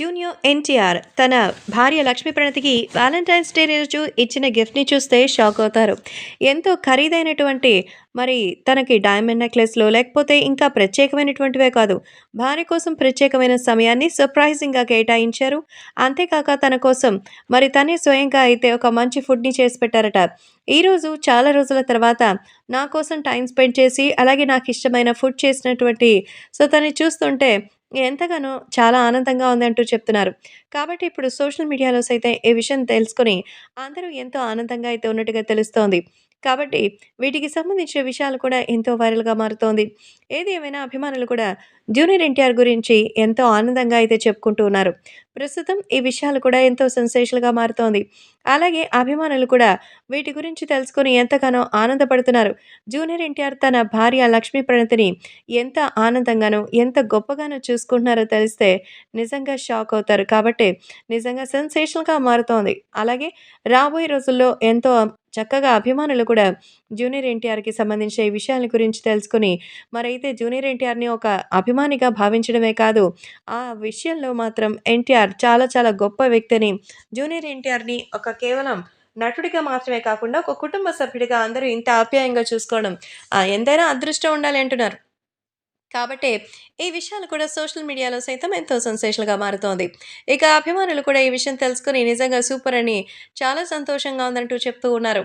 Junior NTR తన భార్య Lakshmi ప్రణతికి Valentine's day రోజు ఇచ్చిన గిఫ్ట్ని చూస్తే షాక్ అవుతారు. ఎంతో ఖరీదైనటువంటి మరి తనకి డైమండ్ నెక్లెస్లో లేకపోతే ఇంకా ప్రత్యేకమైనటువంటివే కాదు భార్య కోసం ప్రత్యేకమైన సమయాన్ని సర్ప్రైజింగ్గా కేటాయించారు. అంతేకాక తన కోసం మరి తనే స్వయంగా అయితే ఒక మంచి ఫుడ్ని చేసి పెట్టారట. ఈరోజు చాలా రోజుల తర్వాత నా కోసం టైం స్పెండ్ చేసి అలాగే నాకు ఇష్టమైన ఫుడ్ చేసినటువంటి సో తనని చూస్తుంటే ఎంతగానో చాలా ఆనందంగా ఉంది అంటూ చెప్తున్నారు. కాబట్టి ఇప్పుడు సోషల్ మీడియాలో సైతం ఈ విషయం తెలుసుకొని అందరూ ఎంతో ఆనందంగా అయితే ఉన్నట్టుగా తెలుస్తోంది. కాబట్టి వీటికి సంబంధించిన విషయాలు కూడా ఎంతో వైరల్‌గా మారుతోంది. ఏది ఏమైనా అభిమానులు కూడా జూనియర్ ఎన్టీఆర్ గురించి ఎంతో ఆనందంగా అయితే చెప్పుకుంటూ ఉన్నారు. ప్రస్తుతం ఈ విషయాలు కూడా ఎంతో సెన్సేషన్గా మారుతోంది. అలాగే అభిమానులు కూడా వీటి గురించి తెలుసుకొని ఎంతగానో ఆనందపడుతున్నారు. జూనియర్ ఎన్టీఆర్ తన భార్య లక్ష్మీ ప్రణతిని ఎంత ఆనందంగానో, ఎంత గొప్పగానో చూసుకుంటున్నారో తెలిస్తే నిజంగా షాక్ అవుతారు. కాబట్టి నిజంగా సెన్సేషనల్‌గా మారుతోంది. అలాగే రాబోయే రోజుల్లో ఎంతో చక్కగా అభిమానులు కూడా జూనియర్ ఎన్టీఆర్‌కి సంబంధించిన ఈ విషయాల గురించి తెలుసుకొని మరైతే జూనియర్ ఎన్టీఆర్‌ని ఒక అభిమానిగా భావించడమే కాదు, ఆ విషయంలో మాత్రం ఎన్టీఆర్ చాలా చాలా గొప్ప వ్యక్తిని జూనియర్ ఎన్టీఆర్‌ని ఒక కేవలం నటుడిగా మాత్రమే కాకుండా ఒక కుటుంబ సభ్యుడిగా అందరూ ఇంత ఆప్యాయంగా చూసుకోవడం ఎంతైనా అదృష్టం ఉండాలి అంటున్నారు. కాబట్టే ఈ విషయాలు కూడా సోషల్ మీడియాలో సైతం ఎంతో సెన్సేషన్గా మారుతోంది. ఇక అభిమానులు కూడా ఈ విషయం తెలుసుకుని నిజంగా సూపర్ అని చాలా సంతోషంగా ఉందంటూ చెప్తూ ఉన్నారు.